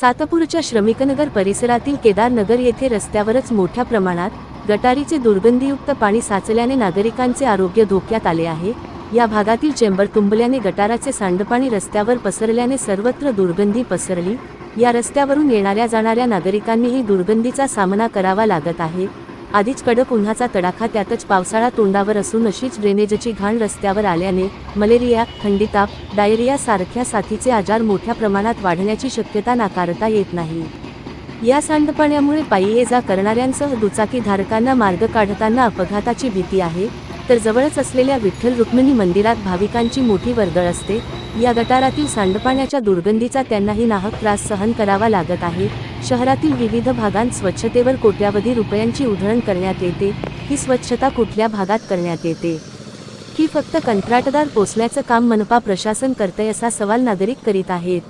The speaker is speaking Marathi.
सातपूरच्या श्रमिकनगर परिसरातील केदारनगर येथे रस्त्यावरच मोठ्या प्रमाणात गटारीचे दुर्गंधीयुक्त पाणी साचल्याने नागरिकांचे आरोग्य धोक्यात आले आहे. या भागातील चेंबर तुंबल्याने गटाराचे सांडपाणी रस्त्यावर पसरल्याने सर्वत्र दुर्गंधी पसरली. या रस्त्यावरून येणाऱ्या जाणाऱ्या नागरिकांनीही दुर्गंधीचा सामना करावा लागत आहे. आधीच कडक उन्हाचा तडाखा त्यातच पावसाळा तोंडावर असून अशीच ड्रेनेजची घाण रस्त्यावर आल्याने मलेरिया थंडीताप डायरिया सारख्या साथीचे आजार मोठ्या प्रमाणात वाढण्याची शक्यता नाकारता येत नाही. या सांडपाण्यामुळे पायी ये जा करणाऱ्यांसह दुचाकी धारकांना मार्ग काढताना अपघाताची भीती आहे तर जवळच असलेल्या विठ्ठल रुक्मिणी मंदिरात भाविकांची मोठी वर्दळ असते या गटारातील सांडपाण्याच्या दुर्गंधीचा त्यांनाही नाहक त्रास सहन करावा लागत आहे. शहरातील विविध भागांत स्वच्छतेवर कोट्यावधी रुपयांची उधळण करण्यात येते. ही स्वच्छता कुठल्या भागात करण्यात येते? की फक्त कंत्राटदार पोसल्याचं काम मनपा प्रशासन करतंय असा सवाल नागरिक करीत आहेत.